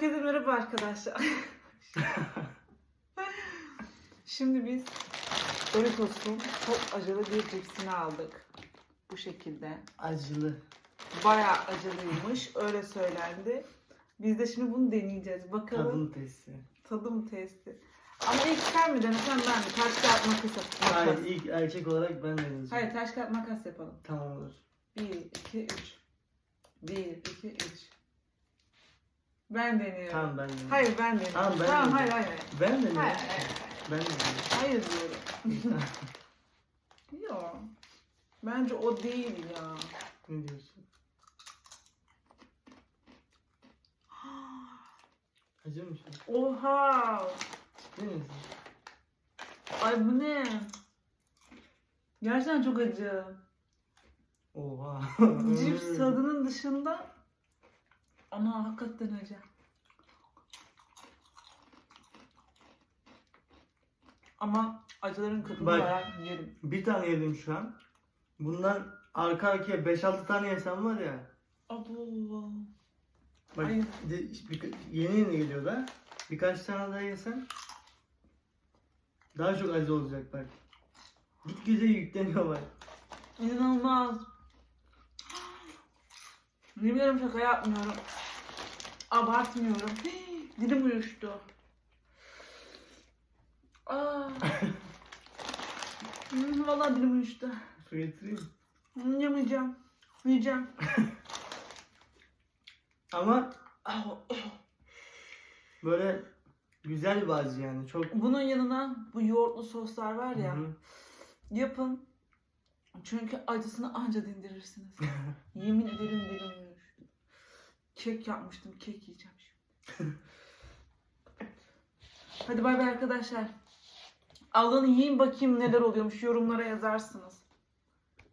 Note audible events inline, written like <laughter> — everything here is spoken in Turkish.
Herkese merhaba arkadaşlar. <laughs> Şimdi biz Doritos'un çok acılı bir cipsini aldık. Bu şekilde. Acılı. Bayağı acılıymış. Öyle söylendi. Biz de şimdi bunu deneyeceğiz. Bakalım Tadım testi. tadım testi. Ama ilk sen mi denesen ben mi? Taş kağıt makas yap- Hayır ilk erkek olarak ben deneyeceğim. Hayır taş kağıt makas yapalım. Tamam olur. 1, 2, 3. 1, 2, 3. Ben deniyorum. Tamam ben deneyeceğim. Hayır ben deniyorum. Tamam, ben tamam hayır hayır. Ben deneyeceğim. hayır. hayır. Ben deneyeceğim. Hayır diyorum. <laughs> Yok. Bence o değil ya. ne diyorsun? Acı mı şu? Oha. Ciddi misin? Ay bu ne? Gerçekten çok acı. Oha. Cips tadının dışında ana hakikaten acı. Ama acıların kadını Bak. bayağı yerim. Bir tane yedim şu an. Bundan arka arkaya 5-6 tane yesem var ya. Abo. Bak Ay. de- bir- yeni yeni geliyor da. Birkaç tane daha yesem daha çok acı olacak bak. Gitgide yükleniyor bak. İnanılmaz. <gasps> Bilmiyorum şaka yapmıyorum. Abartmıyorum. Hii, <gasps> Dilim uyuştu. Aa. <laughs> Hmm, Vallahi dilim uyuştu. Su getireyim. Hmm, Yemeyeceğim. Yiyeceğim. <laughs> Ama Ah, böyle güzel bir acı yani. Çok Bunun yanına bu yoğurtlu soslar var ya. Hı hı. Yapın. Çünkü acısını anca dindirirsiniz. <laughs> Yemin ederim dilim uyuştu. Kek yapmıştım. Kek yiyeceğim şimdi. Hadi bay bay arkadaşlar. Alın yiyin bakayım neler oluyormuş. Yorumlara yazarsınız.